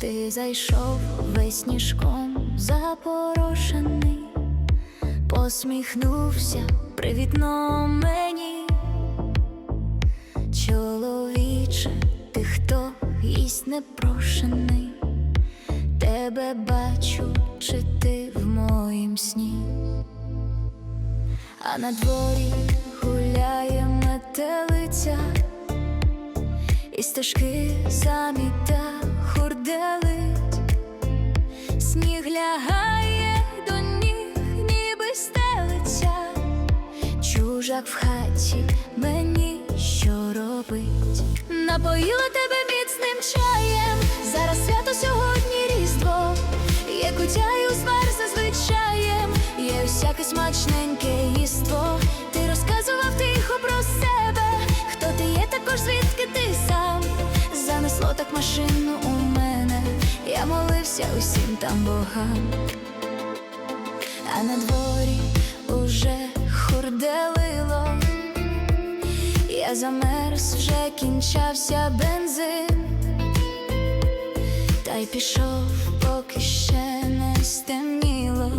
Ти зайшов весь сніжком запорошений, посміхнувся привітно мені. Чоловіче, ти хто? Їсть непрошений, тебе бачу, чи ти в моїм сні, а на дворі гуляє метелиця, і стежки самі та сніг лягає до ніг, ніби стелиться, чужак в хаті мені що робить? Напоїла тебе міцним чаєм, зараз свято сьогодні різдво, є кутя і узвар за є усяке смачненьке їство. Ти розказував тихо про себе, хто ти є, також звідки ти сам. Занесло так машину я усім там богам. А на дворі уже хурделило, я замерз, вже кінчався бензин, та й пішов, поки ще не стемніло.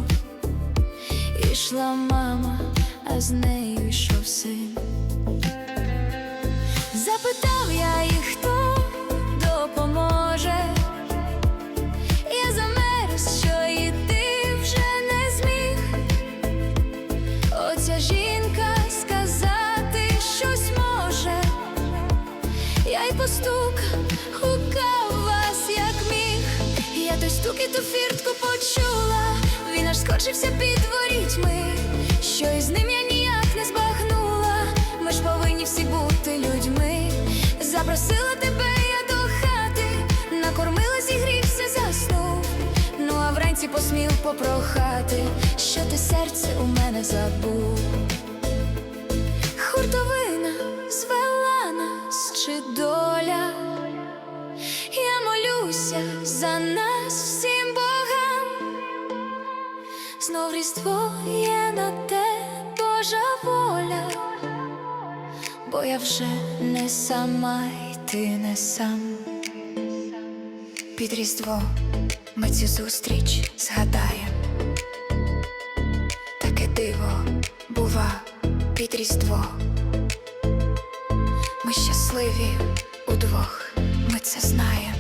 Ішла мама, а з нею йшов син. Й гукав вас, як міг. Я той стук і ту фіртку почула. Він аж скочився під ворітьми, що із ним я ніяк не збагнула. Ми ж повинні всі бути людьми. Запросила тебе я до хати, накормила, зігрівся, заснув. Ну а вранці посмів попрохати, що ти серце у мене забув. Доля. Я молюся за нас всім богам. Знов різдво є на те Божа воля, бо я вже не сама, і ти не сам. Під різдво ми цю зустріч згадаєм. Таке диво бува під різдво. Ми щасливі удвох, ми це знаємо.